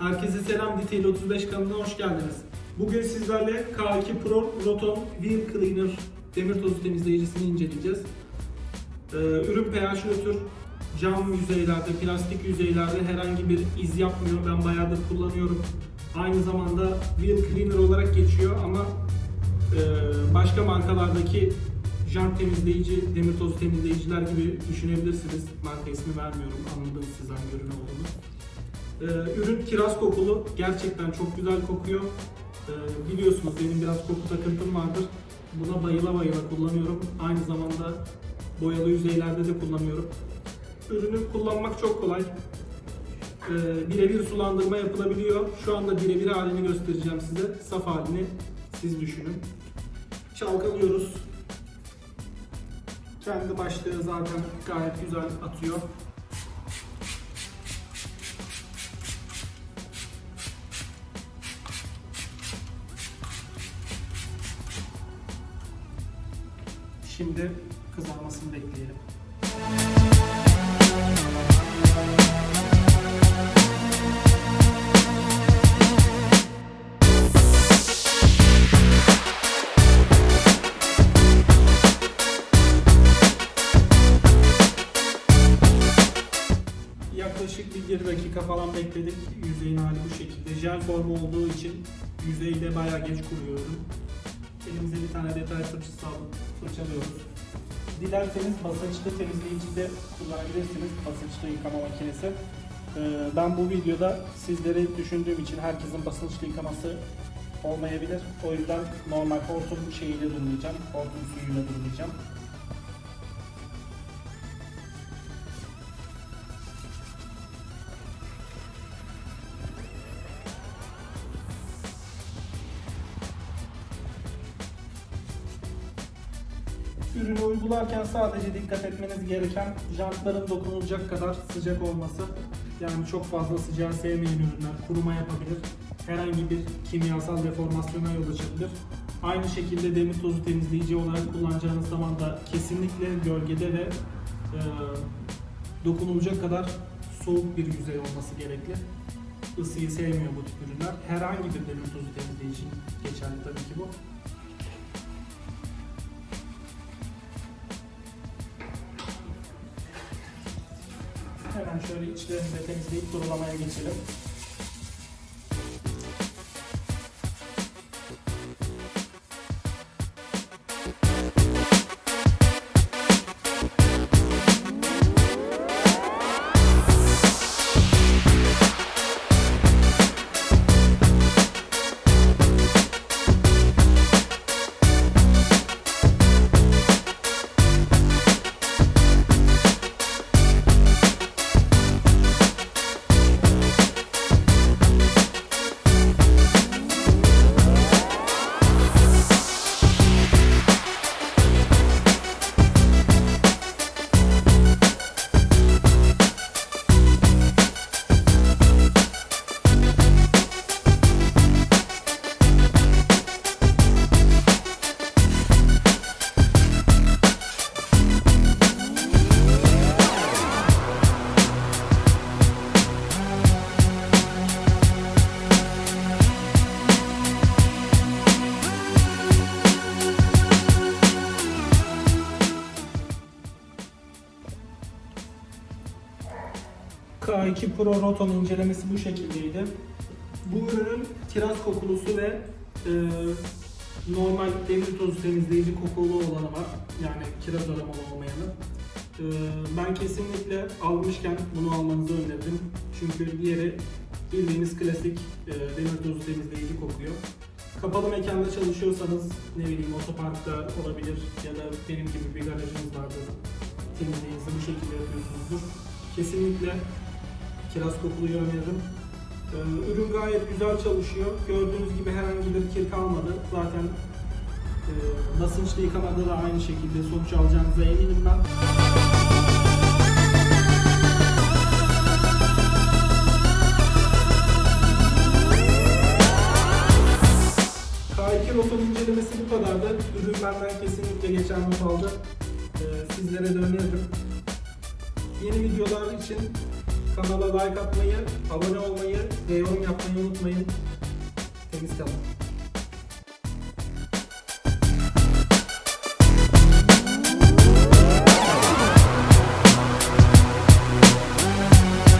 Herkese selam Detail 35 kanalına hoş geldiniz. Bugün sizlerle K2 Pro Roton Wheel Cleaner demir tozu temizleyicisini inceleyeceğiz. Ee, ürün pH nötr, cam yüzeylerde, plastik yüzeylerde herhangi bir iz yapmıyor. Ben bayağıdır kullanıyorum. Aynı zamanda Wheel Cleaner olarak geçiyor ama e, başka markalardaki jant temizleyici, demir tozu temizleyiciler gibi düşünebilirsiniz. Marka ismi vermiyorum, anladınız siz hangi ürün olduğunu. Ee, ürün kiraz kokulu. Gerçekten çok güzel kokuyor. Ee, biliyorsunuz benim biraz koku takıntım vardır. Buna bayıla bayıla kullanıyorum. Aynı zamanda boyalı yüzeylerde de kullanıyorum. Ürünü kullanmak çok kolay. Ee, birebir sulandırma yapılabiliyor. Şu anda birebir halini göstereceğim size. Saf halini siz düşünün. Çalkalıyoruz. Kendi başlığı zaten gayet güzel atıyor. Şimdi kızarmasını bekleyelim. Yaklaşık bir 1 dakika falan bekledik. Yüzeyin hali bu şekilde. Jel formu olduğu için yüzeyde bayağı geç kuruyorum. Elimize bir tane detay fırçası alıp fırçalıyoruz. Dilerseniz basınçlı temizleyici de kullanabilirsiniz. Basınçlı yıkama makinesi. Ee, Ben bu videoda sizleri düşündüğüm için herkesin basınçlı yıkaması olmayabilir. O yüzden normal hortum şeyiyle durmayacağım. Hortum suyuyla durmayacağım. Ürünü uygularken sadece dikkat etmeniz gereken jantların dokunulacak kadar sıcak olması. Yani çok fazla sıcağı sevmeyen ürünler kuruma yapabilir. Herhangi bir kimyasal deformasyona yol açabilir. Aynı şekilde demir tozu temizleyici olarak kullanacağınız zaman da kesinlikle gölgede ve e, dokunulacak kadar soğuk bir yüzey olması gerekli. Isıyı sevmiyor bu tip ürünler. Herhangi bir demir tozu temizleyici için geçerli tabii ki bu. Hemen şöyle içlerini de temizleyip durulamaya geçelim. K2 Pro Roton incelemesi bu şekildeydi. Bu ürünün kiraz kokulusu ve e, normal demir tozu temizleyici kokulu olanı var. Yani kiraz aromalı olmayanı. E, ben kesinlikle almışken bunu almanızı öneririm. Çünkü diğeri bildiğiniz klasik e, demir tozu temizleyici kokuyor. Kapalı mekanda çalışıyorsanız ne bileyim otoparkta olabilir ya da benim gibi bir garajınız vardır. Temizliğinizi bu şekilde yapıyorsunuzdur. Kesinlikle kiraz kokuluyu öneririm. Ee, ürün gayet güzel çalışıyor. Gördüğünüz gibi herhangi bir kir kalmadı. Zaten e, basınçlı yıkamada da aynı şekilde sonuç alacağınıza eminim ben. K2 Roton incelemesi bu kadardı. Ürün benden kesinlikle geçen not aldı. Ee, sizlere de öneririm. Yeni videolar için kanala like atmayı, abone olmayı ve yorum yapmayı unutmayın. Temiz kalın.